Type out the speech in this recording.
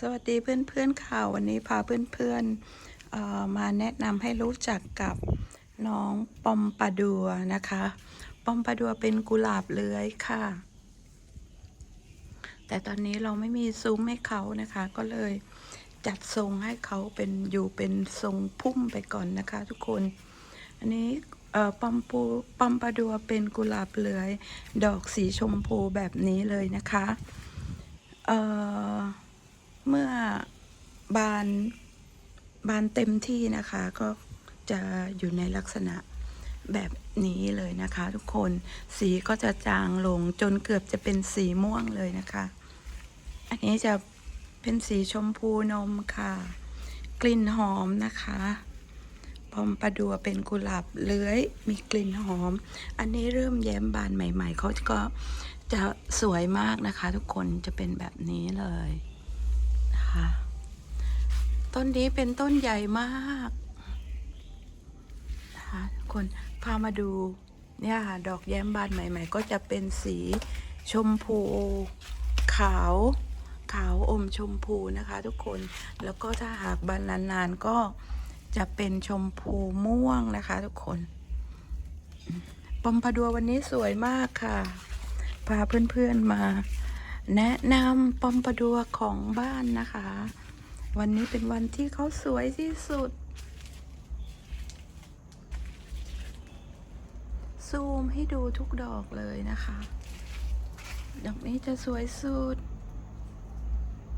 สวัสดีเพื่อนๆค่ะวันนี้พาเพื่อนๆเอ่อมาแนะนำให้รู้จักกับน้องปอมปาดัวนะคะ ปอมปาดัวเป็นกุหลาบเลื้อยค่ะ แต่ตอนนี้เราไม่มีซุ้มให้เขานะคะ ก็เลยจัดทรงให้เขาเป็นอยู่เป็นทรงพุ่มไปก่อนนะคะ ทุกคน อันนี้ปอมปูปอมปาดัวเป็นกุหลาบเลื้อย ดอกสีชมพูแบบนี้เลยนะคะ เอ่อ เมื่อบานบานเต็มที่นะคะก็จะอยู่ในลักษณะแบบนี้เลยนะคะทุกคนสีก็จะจางลงจนเกือบจะเป็นสีม่วงเลยนะคะ อันนี้จะเป็นสีชมพูนมค่ะ กลิ่นหอมนะคะพอมประดัวเป็นกุหลาบเลื้อยมีกลิ่นหอม อันนี้เริ่มแย้มบานใหม่ ๆเขาก็จะสวยมากนะคะ ทุกคนจะเป็นแบบนี้เลย นะคะ ต้นนี้เป็นต้นใหญ่มากนะคะทุกคนพามาดูเนี่ยค่ะดอกแย้มบานใหม่ ๆ ก็จะเป็นสีชมพูขาวขาวอมชมพูนะคะทุกคนแล้วก็ถ้าหากบานนานๆก็จะเป็นชมพูม่วงนะคะทุกคนปอมพาดัววันนี้สวยมากค่ะ พาเพื่อนๆมา แนะนำปอมปดัวของบ้านนะคะ วันนี้เป็นวันที่เขาสวยที่สุด ซูมให้ดูทุกดอกเลยนะคะ ดอกนี้จะสวยสุด